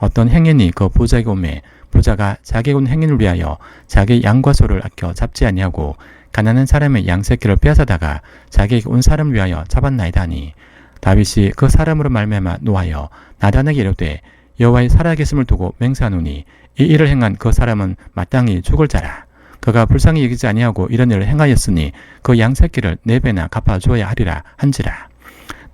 어떤 행인이 그 부자에게 오매 부자가 자기 온 행인을 위하여 자기 양과 소를 아껴 잡지 아니하고 가난한 사람의 양 새끼를 빼앗아다가 자기에게 온 사람을 위하여 잡았나이다 하니 다윗이 그 사람으로 말미암아 노하여 나단에게 이르되 여호와의 살아계심을 두고 맹세하노니 이 일을 행한 그 사람은 마땅히 죽을 자라. 그가 불쌍히 여기지 아니하고 이런 일을 행하였으니 그 양 새끼를 네 배나 갚아 주어야 하리라 한지라.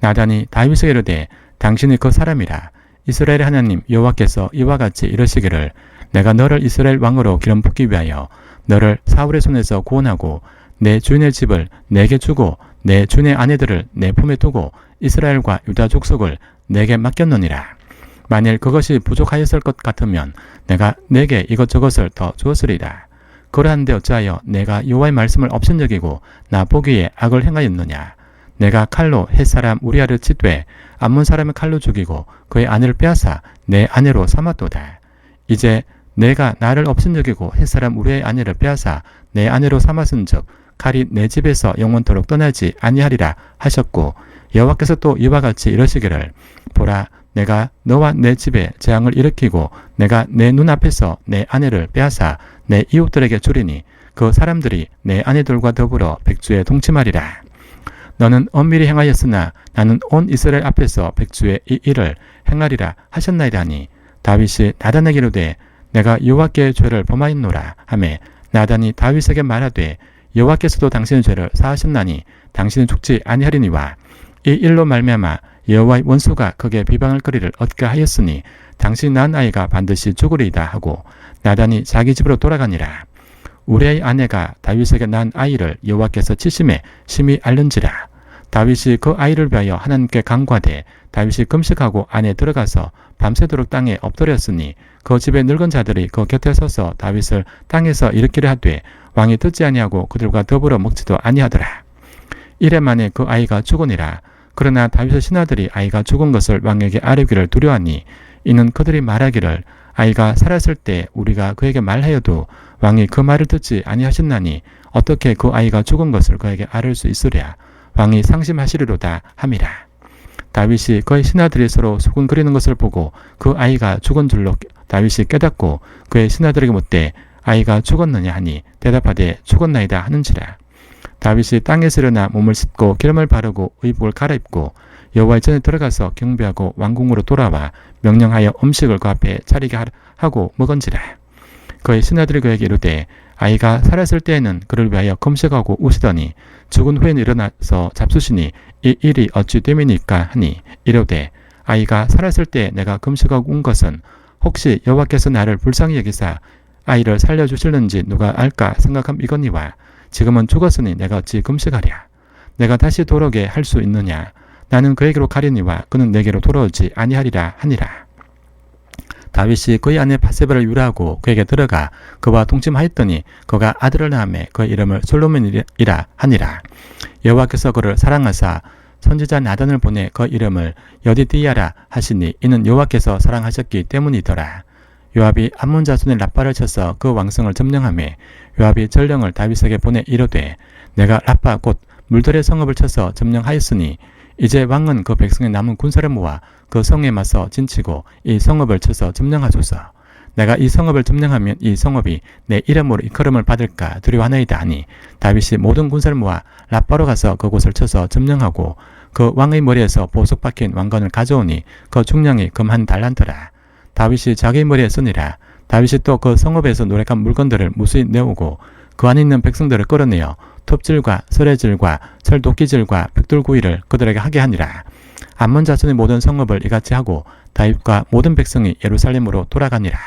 나단이 다윗에게 이르되 당신이 그 사람이라 이스라엘의 하나님 여호와께서 이와 같이 이러시기를 내가 너를 이스라엘 왕으로 기름 붓기 위하여 너를 사울의 손에서 구원하고 내 주인의 집을 내게 주고 내 주인의 아내들을 내 품에 두고 이스라엘과 유다 족속을 내게 맡겼느니라. 만일 그것이 부족하였을 것 같으면 내가 내게 이것저것을 더 주었으리라. 그러한데 어찌하여 내가 여호와의 말씀을 업신여기고 나 보기에 악을 행하였느냐. 내가 칼로 햇사람 우리아를 치되 암몬 사람의 칼로 죽이고 그의 아내를 빼앗아 내 아내로 삼았도다. 이제 내가 나를 업신여기고 햇사람 우리의 아내를 빼앗아 내 아내로 삼았은즉 칼이 내 집에서 영원토록 떠나지 아니하리라 하셨고 여호와께서 또 이와 같이 이러시기를 보라 내가 너와 내 집에 재앙을 일으키고 내가 내 눈앞에서 내 아내를 빼앗아 내 이웃들에게 주리니 그 사람들이 내 아내들과 더불어 백주에 동침하리라. 너는 엄밀히 행하였으나 나는 온 이스라엘 앞에서 백주의 이 일을 행하리라 하셨나이다 하니. 다윗이 나단에게 이르되 내가 여호와께 죄를 범하였노라 하매 나단이 다윗에게 말하되 여호와께서도 당신의 죄를 사하셨나니 당신은 죽지 아니하리니와 이 일로 말미암아 여호와의 원수가 그게 비방할 거리를 얻게 하였으니 당신 낳은 아이가 반드시 죽으리이다 하고 나단이 자기 집으로 돌아가니라 우리의 아내가 다윗에게 낳은 아이를 여호와께서 치심에 심히 알른지라. 다윗이 그 아이를 위하여 하나님께 간과돼 다윗이 금식하고 안에 들어가서 밤새도록 땅에 엎드렸으니 그 집의 늙은 자들이 그 곁에 서서 다윗을 땅에서 일으키려 하되 왕이 듣지 아니하고 그들과 더불어 먹지도 아니하더라. 이래 만에 그 아이가 죽으니라. 그러나 다윗의 신하들이 아이가 죽은 것을 왕에게 아뢰기를 두려워하니 이는 그들이 말하기를 아이가 살았을 때 우리가 그에게 말하여도 왕이 그 말을 듣지 아니하셨나니 어떻게 그 아이가 죽은 것을 그에게 아뢰 수 있으랴? 왕이 상심하시리로다 함이라. 다윗이 그의 신하들이 서로 소근거리는 것을 보고 그 아이가 죽은 줄로 다윗이 깨닫고 그의 신하들에게 묻되 아이가 죽었느냐 하니 대답하되 죽었나이다 하는지라. 다윗이 땅에서 일어나 몸을 씻고 기름을 바르고 의복을 갈아입고 여호와의 전에 들어가서 경배하고 왕궁으로 돌아와 명령하여 음식을 그 앞에 차리게 하고 먹은지라. 그의 신하들이 그에게 이르되 아이가 살았을 때에는 그를 위하여 금식하고 우시더니 죽은 후에는 일어나서 잡수시니 이 일이 어찌 됨이니까 하니 이르되 아이가 살았을 때 내가 금식하고 운 것은 혹시 여호와께서 나를 불쌍히 여기사 아이를 살려주실는지 누가 알까 생각함 이거니와 지금은 죽었으니 내가 어찌 금식하랴? 내가 다시 돌아오게 할 수 있느냐 나는 그에게로 가리니와 그는 내게로 돌아오지 아니하리라 하니라. 다윗이 그의 아내 바세바를 유라하고 그에게 들어가 그와 동침하였더니 그가 아들을 낳음에 그의 이름을 솔로몬이라 하니라. 여호와께서 그를 사랑하사 선지자 나단을 보내 그 이름을 여디디야라 하시니 이는 여호와께서 사랑하셨기 때문이더라. 요압이 암몬 자손의 라빠를 쳐서 그 왕성을 점령하매 요압이 전령을 다윗에게 보내 이르되 내가 라빠 곧 물들의 성읍을 쳐서 점령하였으니 이제 왕은 그 백성의 남은 군사를 모아 그 성에 맞서 진치고 이 성읍을 쳐서 점령하소서. 내가 이 성읍을 점령하면 이 성읍이 내 이름으로 이끌음을 받을까 두려워하나이다 하니 다윗이 모든 군사를 모아 라빠로 가서 그곳을 쳐서 점령하고 그 왕의 머리에서 보석 박힌 왕관을 가져오니 그 중량이 금 한 달란트라. 다윗이 자기 머리에 쓰니라. 다윗이 또 그 성읍에서 노력한 물건들을 무수히 내오고 그 안에 있는 백성들을 끌어내어 톱질과 설해질과 설도끼질과 백돌구이를 그들에게 하게 하니라. 암몬 자손의 모든 성읍을 이같이 하고 다윗과 모든 백성이 예루살렘으로 돌아가니라.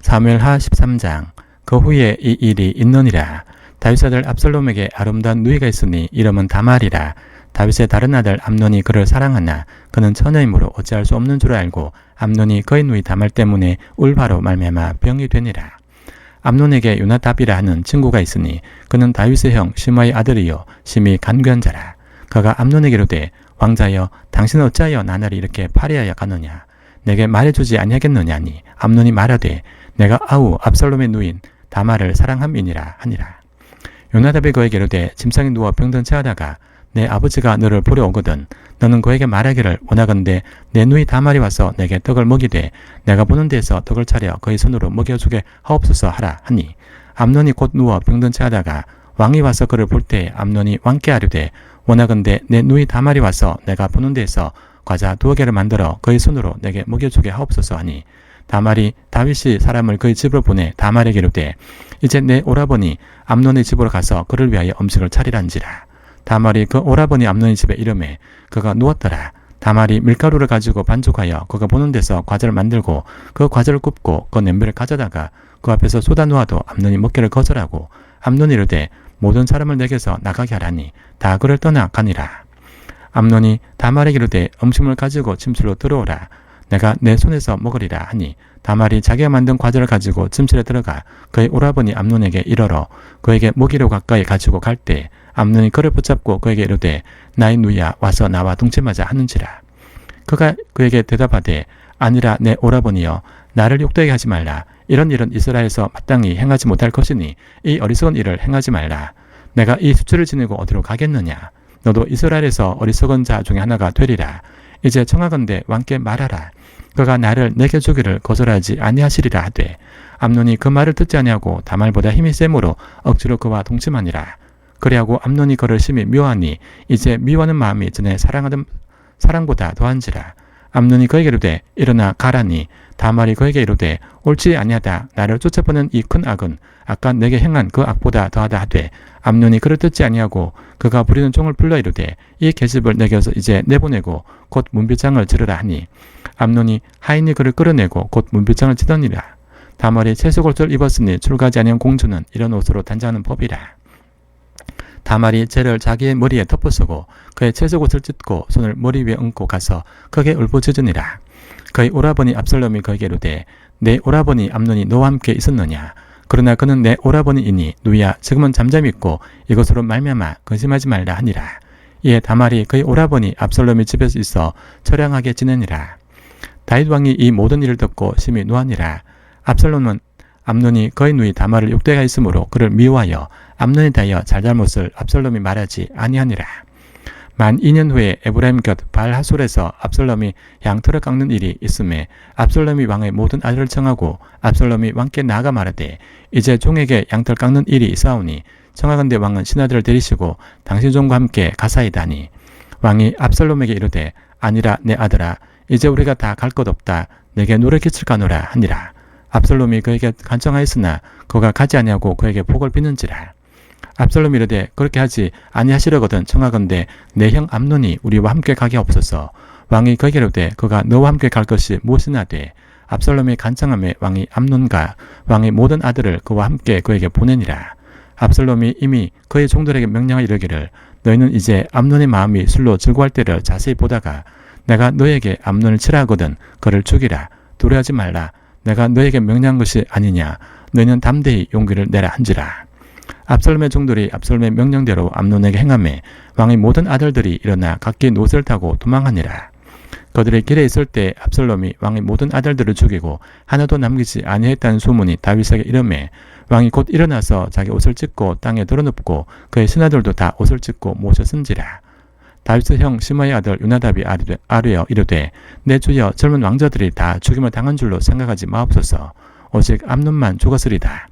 사무엘하 13장 그 후에 이 일이 있느니라. 다윗 아들 압살롬에게 아름다운 누이가 있으니 이름은 다말이라. 다윗의 다른 아들 암논이 그를 사랑하나 그는 처녀이므로 어찌할 수 없는 줄 알고 암논이 그의 누이 다말 때문에 울바로 말미암아 병이 되니라. 암논에게 요나답이라 하는 친구가 있으니 그는 다윗의 형 시마의 아들이요 심히 간교한 자라. 그가 암논에게 이르되 왕자여 당신은 어찌하여 나날이 이렇게 파리하여 가느냐 내게 말해주지 아니하겠느냐니 암논이 말하되 내가 아우 압살롬의 누인 다말을 사랑함이니라 하니라. 요나답이 그에게 이르되 짐승에 누워 병든 채하다가 내 아버지가 너를 보려 오거든 너는 그에게 말하기를 원하건대 내 누이 다말이 와서 내게 떡을 먹이되 내가 보는 데에서 떡을 차려 그의 손으로 먹여주게 하옵소서 하라 하니 암논이 곧 누워 병든 채 하다가 왕이 와서 그를 볼 때 암논이 왕께 아뢰되 원하건대 내 누이 다말이 와서 내가 보는 데에서 과자 두어 개를 만들어 그의 손으로 내게 먹여주게 하옵소서 하니 다말이 다윗이 사람을 그의 집으로 보내 다말에게 이르되 이제 내 오라버니 암논의 집으로 가서 그를 위하여 음식을 차리란지라 다말이 그 오라버니 암논의 집에 이름에 그가 누웠더라. 다말이 밀가루를 가지고 반죽하여 그가 보는 데서 과자를 만들고 그 과자를 굽고 그 냄비를 가져다가 그 앞에서 쏟아 놓아도 암논이 먹기를 거절하고 암논이 이르되 모든 사람을 내게서 나가게 하라니 다 그를 떠나 가니라. 암논이 다말에게 이르되 음식물 가지고 침실로 들어오라. 내가 내 손에서 먹으리라 하니 다말이 자기가 만든 과자를 가지고 침실에 들어가 그의 오라버니 암논에게 이르러 그에게 먹이로 가까이 가지고 갈 때 암논이 그를 붙잡고 그에게 이르되 나의 누이야 와서 나와 동침하자 하는지라. 그가 그에게 대답하되 아니라 내 오라버니여 나를 욕되게 하지 말라. 이런 일은 이스라엘에서 마땅히 행하지 못할 것이니 이 어리석은 일을 행하지 말라. 내가 이 수치를 지니고 어디로 가겠느냐? 너도 이스라엘에서 어리석은 자 중에 하나가 되리라. 이제 청하건대 왕께 말하라. 그가 나를 내게 주기를 거절하지 아니하시리라 하되 암논이 그 말을 듣지 아니하고 다말보다 힘이 세므로 억지로 그와 동침하니라 그리하고 암논이 그를 심히 미워하니 이제 미워하는 마음이 전에 사랑하던 사랑보다 더한지라. 암논이 그에게 이르되 일어나 가라니. 다말이 그에게 이르되 옳지 아니하다. 나를 쫓아보는 이 큰 악은 아까 내게 행한 그 악보다 더하다 하되 암논이 그를 듣지 아니하고 그가 부리는 종을 불러 이르되 이 계집을 내게서 이제 내보내고 곧 문비장을 지르라 하니. 암논이 하인이 그를 끌어내고 곧 문비장을 치더니라. 다말이 채속옷을 입었으니 출가지 아니한 공주는 이런 옷으로 단장하는 법이라 다말이 죄를 자기의 머리에 덮어쓰고 그의 채속옷을 찢고 손을 머리 위에 얹고 가서 크게 울부짖으니라. 그의 오라버니 압살롬이 그에게 이르되 내 오라버니 암논이 너와 함께 있었느냐? 그러나 그는 내 오라버니이니 누이야 지금은 잠잠히 있고 이것으로 말미암아 근심하지 말라 하니라. 이에 다말이 그의 오라버니 압살롬이 집에서 있어 처량하게 지내니라. 다윗 왕이 이 모든 일을 듣고 심히 노하니라. 압살롬은 암논이 그의 누이 다말을 욕되게 했으므로 그를 미워하여 암논에 대하여 잘잘못을 압살롬이 말하지 아니하니라. 만 2년 후에 에브라임 곁 발하솔에서 압살롬이 양털을 깎는 일이 있음에 압살롬이 왕의 모든 아들을 청하고 압살롬이 왕께 나아가 말하되 이제 종에게 양털 깎는 일이 있사오니 청하건대 왕은 신하들을 데리시고 당신 종과 함께 가사이다니. 왕이 압살롬에게 이르되 아니라 내 아들아 이제 우리가 다 갈 것 없다. 내게 노를 끼칠까노라 하니라. 압살롬이 그에게 간청하였으나 그가 가지 아니하고 그에게 복을 비는지라 압살롬이 이르되 그렇게 하지 아니하시려거든 청하건대 내 형 암논이 우리와 함께 가게 없어서 왕이 그에게 이르되 그가 너와 함께 갈 것이 무엇이나 돼 압살롬이 간청함에 왕이 암논과 왕의 모든 아들을 그와 함께 그에게 보내니라. 압살롬이 이미 그의 종들에게 명령하 이르기를 너희는 이제 암논의 마음이 술로 즐거할 때를 자세히 보다가 내가 너에게 암논을 치라 하거든 그를 죽이라. 두려워하지 말라. 내가 너에게 명령한 것이 아니냐. 너희는 담대히 용기를 내라 한지라 압살롬의 종들이 압살롬의 명령대로 암논에게 행함에 왕의 모든 아들들이 일어나 각기 노새를 타고 도망하니라. 그들이 길에 있을 때 압살롬이 왕의 모든 아들들을 죽이고 하나도 남기지 아니했다는 소문이 다윗에게 이름에 왕이 곧 일어나서 자기 옷을 찢고 땅에 드러눕고 그의 신하들도 다 옷을 찢고 모셔 쓴지라. 다윗의 형 시므의 아들 요나답이 아뢰- 아뢰어 이르되 내 주여 젊은 왕자들이 다 죽임을 당한 줄로 생각하지 마옵소서. 오직 암논만 죽었으리다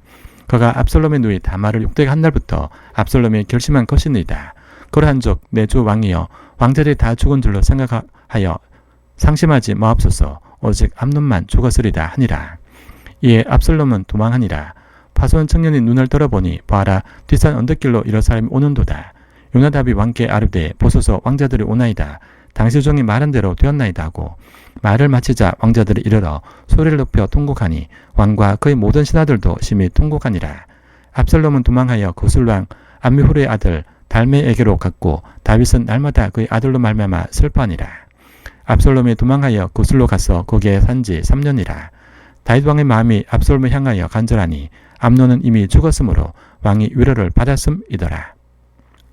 그가 압살롬의 누이 다말을 욕되게 한 날부터 압살롬이 결심한 것이니이다. 그러한즉 내주 왕이여 왕자들이 다 죽은 줄로 생각하여 상심하지 마옵소서. 오직 암논만 죽었으리다 하니라. 이에 압살롬은 도망하니라. 파손 청년이 눈을 들어보니 봐라 뒷산 언덕길로 이런 사람이 오는도다. 요나답이 왕께 아르되 보소서 왕자들이 오나이다. 당시 종이 말한 대로 되었나이다 하고 말을 마치자 왕자들이 이르러 소리를 높여 통곡하니 왕과 그의 모든 신하들도 심히 통곡하니라 압살롬은 도망하여 거슬왕 암미후르의 아들 달메에게로 갔고 다윗은 날마다 그의 아들로 말미암아 슬퍼하니라. 압살롬이 도망하여 구슬로 가서 거기에 산 지 3년이라. 다윗 왕의 마음이 압살롬을 향하여 간절하니 암논은 이미 죽었으므로 왕이 위로를 받았음이더라.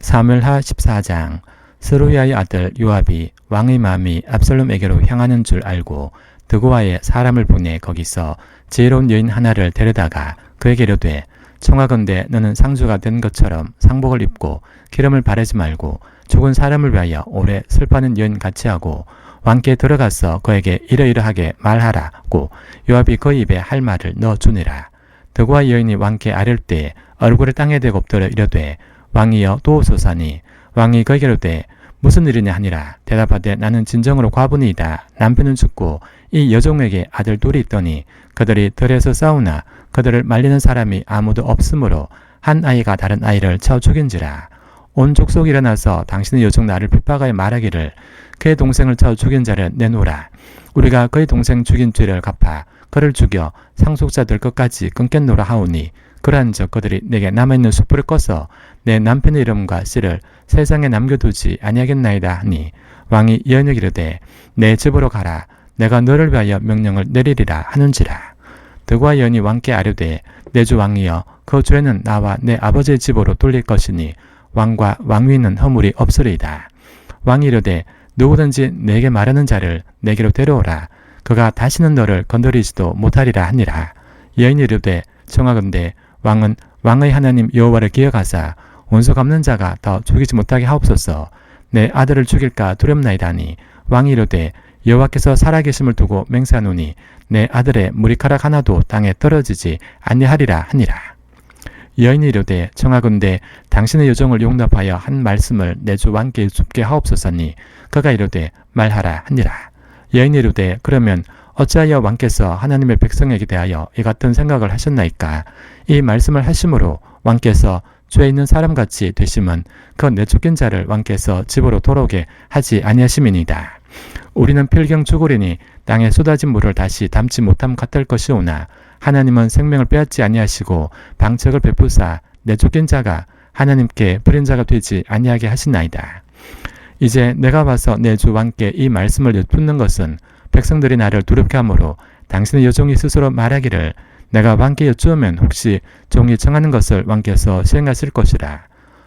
사물하 14장 스루야의 아들 요압이 왕의 마음이 압살롬에게로 향하는 줄 알고 드고아에 사람을 보내 거기서 지혜로운 여인 하나를 데려다가 그에게 이르되 청하건대 너는 상주가 된 것처럼 상복을 입고 기름을 바르지 말고 죽은 사람을 위하여 오래 슬퍼하는 여인 같이 하고 왕께 들어가서 그에게 이러이러하게 말하라고 요압이 그 입에 할 말을 넣어 주니라. 드고아 여인이 왕께 아랠 때 얼굴을 땅에 대고 엎드려 이르되 왕이여 도우소사니 왕이 그에게 이르되 무슨 일이냐 하니라 대답하되 나는 진정으로 과분이다. 남편은 죽고 이 여종에게 아들 둘이 있더니 그들이 들에서 싸우나 그들을 말리는 사람이 아무도 없으므로 한 아이가 다른 아이를 쳐 죽인지라. 온 족속이 일어나서 당신의 여종 나를 핍박하여 말하기를 그의 동생을 쳐 죽인 자를 내놓으라. 우리가 그의 동생 죽인 죄를 갚아 그를 죽여 상속자들 끝까지 끊겠노라 하오니 그러한즉 그들이 내게 남아있는 숯불을 꺼서 내 남편의 이름과 씨를 세상에 남겨두지 아니하겠나이다 하니 왕이 여인에게 이르되 내 집으로 가라. 내가 너를 위하여 명령을 내리리라 하는지라. 드고와 여인이 왕께 아뢰되 내 주 왕이여 그 죄는 나와 내 아버지의 집으로 돌릴 것이니 왕과 왕위는 허물이 없으리이다. 왕이 이르되 누구든지 내게 말하는 자를 내게로 데려오라. 그가 다시는 너를 건드리지도 못하리라 하니라. 여인이 이르되 청하건대 왕은 왕의 하나님 여호와를 기억하사 원수 갚는 자가 더 죽이지 못하게 하옵소서. 내 아들을 죽일까 두렵나이다니. 왕이 이르되 여호와께서 살아계심을 두고 맹세하노니 내 아들의 머리카락 하나도 땅에 떨어지지 아니하리라 하니라. 여인이 이르되 청하건대 당신의 여정을 용납하여 한 말씀을 내 주 왕께 줍게 하옵소서니 그가 이르되 말하라 하니라. 여인이 이르되 그러면 어찌하여 왕께서 하나님의 백성에게 대하여 이 같은 생각을 하셨나이까? 이 말씀을 하심으로 왕께서 죄 있는 사람같이 되심은 그 내쫓긴 자를 왕께서 집으로 돌아오게 하지 아니하심이니이다. 우리는 필경 죽으리니 땅에 쏟아진 물을 다시 담지 못함 같을 것이오나 하나님은 생명을 빼앗지 아니하시고 방책을 베푸사 내쫓긴 자가 하나님께 버린 자가 되지 아니하게 하시나이다. 이제 내가 와서 내 주 왕께 이 말씀을 여쭙는 것은 백성들이 나를 두렵게 하므로 당신의 여종이 스스로 말하기를 내가 왕께 여쭈으면 혹시 종이 청하는 것을 왕께서 시행하실 것이라.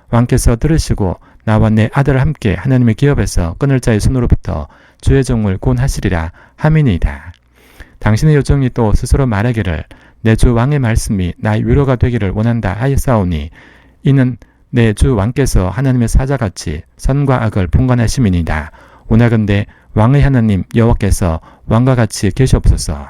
왕께서 들으시고 나와 내 아들을 함께 하나님의 기업에서 끊을 자의 손으로부터 주의 종을 구원하시리라 하미니이다. 당신의 여종이 또 스스로 말하기를 내 주 왕의 말씀이 나의 위로가 되기를 원한다 하였사오니 이는 내 주 왕께서 하나님의 사자같이 선과 악을 분간하심이니이다. 오나건대 왕의 하나님 여호와께서 왕과 같이 계시옵소서.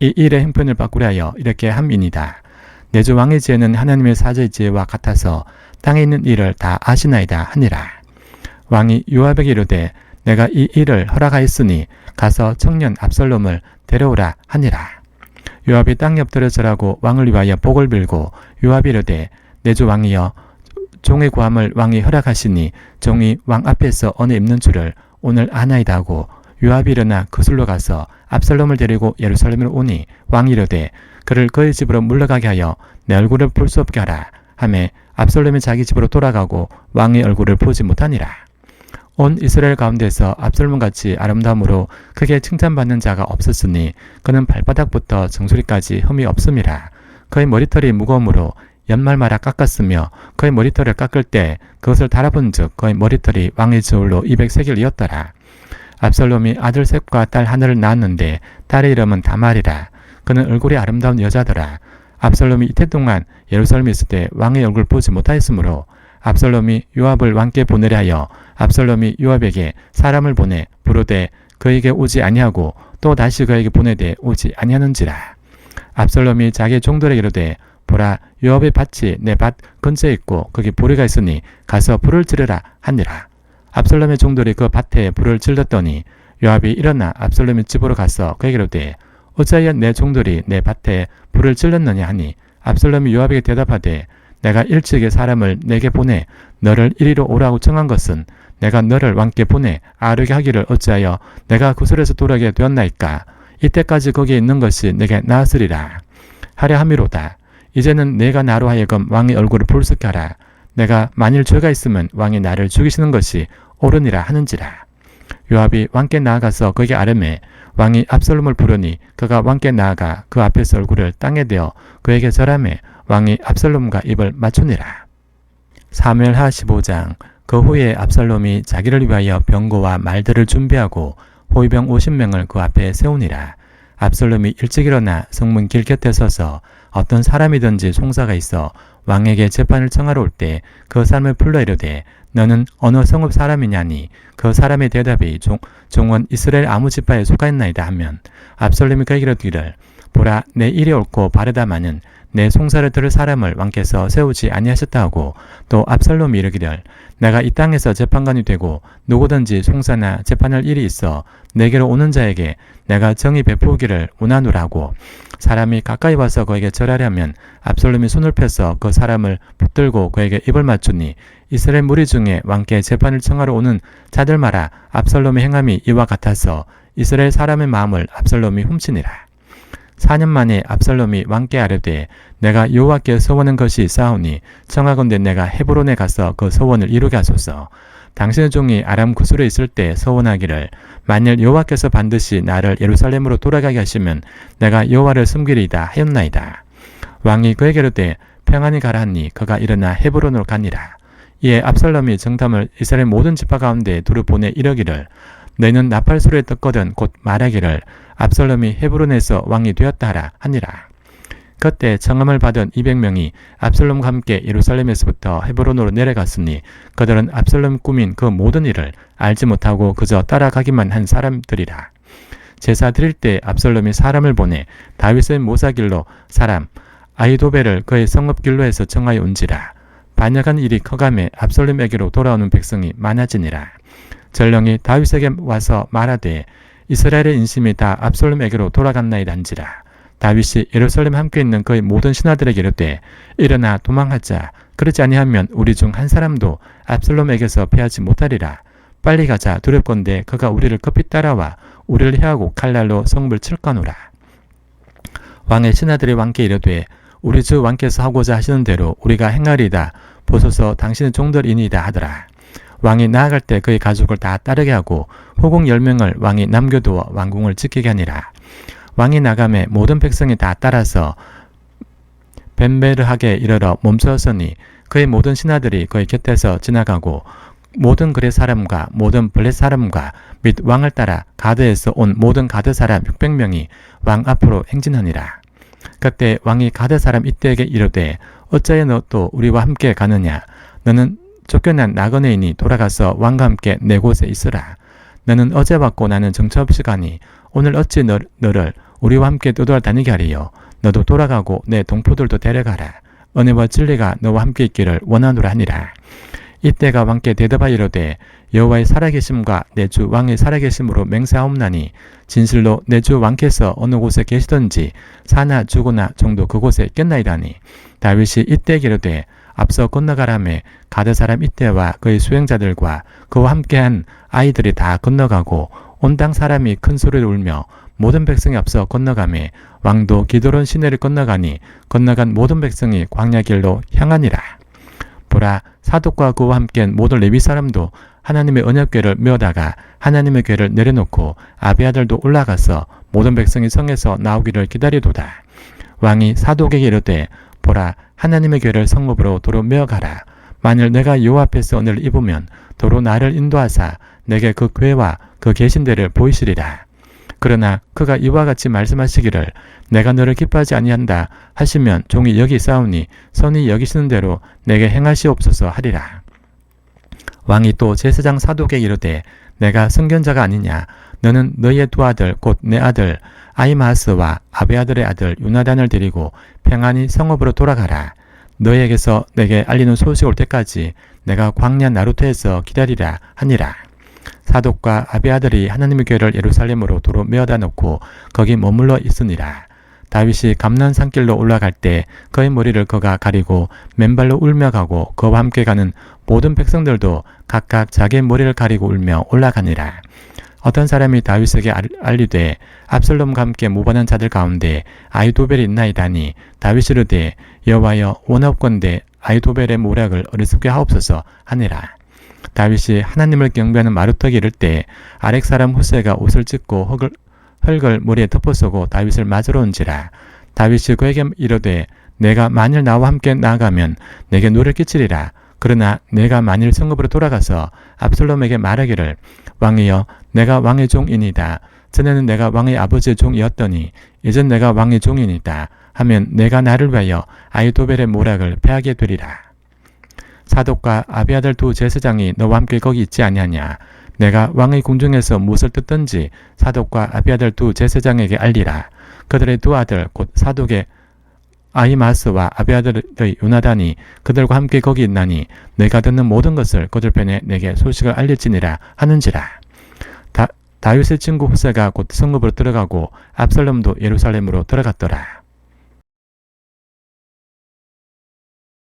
이 일의 형편을 바꾸려 하여 이렇게 함이니다. 내주 왕의 지혜는 하나님의 사제의 지혜와 같아서 땅에 있는 일을 다 아시나이다 하니라. 왕이 요압에게 이르되 내가 이 일을 허락하였으니 가서 청년 압살롬을 데려오라 하니라. 요압이 땅에 엎드려 절하고 왕을 위하여 복을 빌고 요압이 이르되 내주 왕이여 종의 구함을 왕이 허락하시니 종이 왕 앞에서 언어 입는 줄을 오늘 아나이다 하고 요압이 일어나 그술로 가서 압살롬을 데리고 예루살렘으로 오니 왕이 이르되 그를 그의 집으로 물러가게 하여 내 얼굴을 볼 수 없게 하라 하매 압살롬이 자기 집으로 돌아가고 왕의 얼굴을 보지 못하니라 온 이스라엘 가운데서 압살롬 같이 아름다움으로 크게 칭찬받는 자가 없었으니 그는 발바닥부터 정수리까지 흠이 없음이라 그의 머리털이 무거움으로 연말마다 깎았으며 그의 머리털을 깎을 때 그것을 달아본 즉 그의 머리털이 왕의 저울로 200세겔이었더라. 압살롬이 아들 셋과 딸 하나를 낳았는데 딸의 이름은 다말이라. 그는 얼굴이 아름다운 여자더라. 압살롬이 이태 동안 예루살렘에 있을 때 왕의 얼굴 보지 못하였으므로 압살롬이 요압을 왕께 보내려 하여 압살롬이 요압에게 사람을 보내 부르되 그에게 오지 아니하고 또 다시 그에게 보내되 오지 아니하는지라. 압살롬이 자기 종들에게 이르되 보라 요압의 밭이 내 밭 근처에 있고 거기 보리가 있으니 가서 불을 지르라 하니라 압살롬의 종들이 그 밭에 불을 질렀더니 요압이 일어나 압살롬의 집으로 가서 그에게로 되 어찌하여 내 종들이 내 밭에 불을 질렀느냐 하니 압살롬이 요압에게 대답하되 내가 일찍이 사람을 내게 보내 너를 이리로 오라고 청한 것은 내가 너를 왕께 보내 아르게 하기를 어찌하여 내가 구슬에서 돌아게 되었나이까? 이때까지 거기에 있는 것이 내게 나았으리라. 하려 함이로다. 이제는 내가 나로 하여금 왕의 얼굴을 불쑥게 하라. 내가 만일 죄가 있으면 왕이 나를 죽이시는 것이 옳으니라 하는지라 요압이 왕께 나아가서 그에게 아뢰매 왕이 압살롬을 부르니 그가 왕께 나아가 그 앞에서 얼굴을 땅에 대어 그에게 절하매 왕이 압살롬과 입을 맞추니라. 사무엘하 15장 그 후에 압살롬이 자기를 위하여 병거와 말들을 준비하고 호위병 50명을 그 앞에 세우니라. 압살롬이 일찍 일어나 성문 길 곁에 서서 어떤 사람이든지 송사가 있어 왕에게 재판을 청하러 올 때 그 사람을 불러 이르되 너는 어느 성읍 사람이냐니? 그 사람의 대답이 종, 종은 이스라엘 아무 지파에 속하였나이다 하면 압살롬이 그에게 이르기를 보라 내 일이 옳고 바르다마는 내 송사를 들을 사람을 왕께서 세우지 아니하셨다 하고 또 압살롬이 이르기를 내가 이 땅에서 재판관이 되고 누구든지 송사나 재판할 일이 있어 내게로 오는 자에게 내가 정의 베푸기를 원하노라고 사람이 가까이 와서 그에게 절하려면 압살롬이 손을 펴서 그 사람을 붙들고 그에게 입을 맞추니 이스라엘 무리 중에 왕께 재판을 청하러 오는 자들마다 압살롬의 행함이 이와 같아서 이스라엘 사람의 마음을 압살롬이 훔치니라. 4년 만에 압살롬이 왕께 아뢰되 내가 여호와께 서원한 것이 있사오니 청하건대 내가 헤브론에 가서 그 서원을 이루게 하소서. 당신의 종이 아람 구술에 있을 때 서원하기를 만일 여호와께서 반드시 나를 예루살렘으로 돌아가게 하시면 내가 여호와를 숨기리이다 하였나이다. 왕이 그에게 이르되 평안히 가라 하니 그가 일어나 헤브론으로 가니라. 이에 압살롬이 정탐을 이스라엘 모든 지파 가운데 두루 보내 이러기를 너희는 나팔 소리에 듣거든 곧 말하기를 압살롬이 헤브론에서 왕이 되었다 하라 하니라. 그때 청함을 받은 200명이 압살롬과 함께 예루살렘에서부터 헤브론으로 내려갔으니 그들은 압살롬 꾸민 그 모든 일을 알지 못하고 그저 따라가기만 한 사람들이라. 제사 드릴 때 압살롬이 사람을 보내 다윗의 모사길로 사람 아이도벨을 그의 성읍길로 해서 청하여 온지라. 반역한 일이 커감해 압살롬에게로 돌아오는 백성이 많아지니라. 전령이 다윗에게 와서 말하되 이스라엘의 인심이 다 압살롬에게로 돌아갔나이단지라. 다윗이 예루살렘 함께 있는 그의 모든 신하들에게 이르되 일어나 도망하자. 그렇지 아니하면 우리 중 한 사람도 압살롬에게서 패하지 못하리라. 빨리 가자 두렵건대 그가 우리를 급히 따라와 우리를 해하고 칼날로 성을 칠까노라. 왕의 신하들이 왕께 이르되 우리 주 왕께서 하고자 하시는 대로 우리가 행하리다. 보소서 당신의 종들이니이다 하더라. 왕이 나아갈 때 그의 가족을 다 따르게 하고 호공 열명을 왕이 남겨두어 왕궁을 지키게 하니라. 왕이 나감에 모든 백성이 다 따라서 벤베르하게 이르러 멈추었으니 그의 모든 신하들이 그의 곁에서 지나가고 모든 그의 사람과 모든 블렛 사람과 및 왕을 따라 가드에서 온 모든 가드 사람 600명이 왕 앞으로 행진하니라. 그때 왕이 가드 사람 이때에게 이르되 어찌하여 너 또 우리와 함께 가느냐 너는 쫓겨난 나그네이니 돌아가서 왕과 함께 내 곳에 있으라. 너는 어제 왔고 나는 정처 없이 가니 오늘 어찌 너, 너를 우리와 함께 떠돌아 다니게 하리요. 너도 돌아가고 내 동포들도 데려가라. 은혜와 진리가 너와 함께 있기를 원하노라 하니라. 이때가 왕께 대답하여 이르되 여호와의 살아계심과 내 주 왕의 살아계심으로 맹세하옵나니 진실로 내 주 왕께서 어느 곳에 계시든지 사나 죽으나 정도 그곳에 있겠나이다니 다윗이 이때 기르되 앞서 건너가라매 가드 사람 이때와 그의 수행자들과 그와 함께한 아이들이 다 건너가고 온 땅 사람이 큰 소리를 울며 모든 백성이 앞서 건너가매 왕도 기도론 시내를 건너가니 건너간 모든 백성이 광야 길로 향하니라. 보라 사독과 그와 함께한 모든 레위 사람도 하나님의 언약궤를 메어다가 하나님의 궤를 내려놓고 아비아들도 올라가서 모든 백성이 성에서 나오기를 기다리도다. 왕이 사독에게 이르되 보라 하나님의 궤를 성읍으로 도로 메어가라. 만일 내가 여호와 앞에서 은혜를 입으면 도로 나를 인도하사 내게 그 궤와 그 계신 데를 보이시리라. 그러나 그가 이와 같이 말씀하시기를 내가 너를 기뻐하지 아니한다 하시면 종이 여기 싸우니 선이 여기시는 대로 내게 행하시옵소서 하리라. 왕이 또 제사장 사독에게 이르되 내가 선견자가 아니냐 너는 너희의 두 아들 곧 내 아들 아이마스와 아베아들의 아들 유나단을 데리고 평안히 성읍으로 돌아가라. 너희에게서 내게 알리는 소식 올 때까지 내가 광야 나루트에서 기다리라 하니라. 사독과 아비아들이 하나님의 교회를 예루살렘으로 도로 메어다 놓고 거기 머물러 있으니라. 다윗이 감난 산길로 올라갈 때 그의 머리를 그가 가리고 맨발로 울며 가고 그와 함께 가는 모든 백성들도 각각 자기의 머리를 가리고 울며 올라가니라. 어떤 사람이 다윗에게 알- 알리되 압살롬과 함께 모반한 자들 가운데 아이도벨이 있나이다니 다윗이 이르되 여호와여 원하건대 아이도벨의 모략을 어리석게 하옵소서 하니라. 다윗이 하나님을 경배하는 마루터기 이를 때 아렉 사람 후세가 옷을 찢고 흙을, 흙을 머리에 덮어쓰고 다윗을 맞으러 온지라 다윗이 그에게 이르되 내가 만일 나와 함께 나아가면 내게 노를 끼치리라 그러나 내가 만일 성읍으로 돌아가서 압살롬에게 말하기를 왕이여 내가 왕의 종이니다. 전에는 내가 왕의 아버지의 종이었더니 이젠 내가 왕의 종이니다. 하면 내가 나를 위하여 아이도벨의 모략을 패하게 되리라. 사독과 아비아들 두 제사장이 너와 함께 거기 있지 아니하냐? 내가 왕의 궁중에서 무엇을 듣든지 사독과 아비아들 두 제사장에게 알리라. 그들의 두 아들 곧 사독의 아이마스와 아비아들의 요나단이 그들과 함께 거기 있나니 내가 듣는 모든 것을 그들 편에 내게 소식을 알릴지니라 하는지라. 다, 다윗의 친구 후세가 곧 성읍으로 들어가고 압살롬도 예루살렘으로 들어갔더라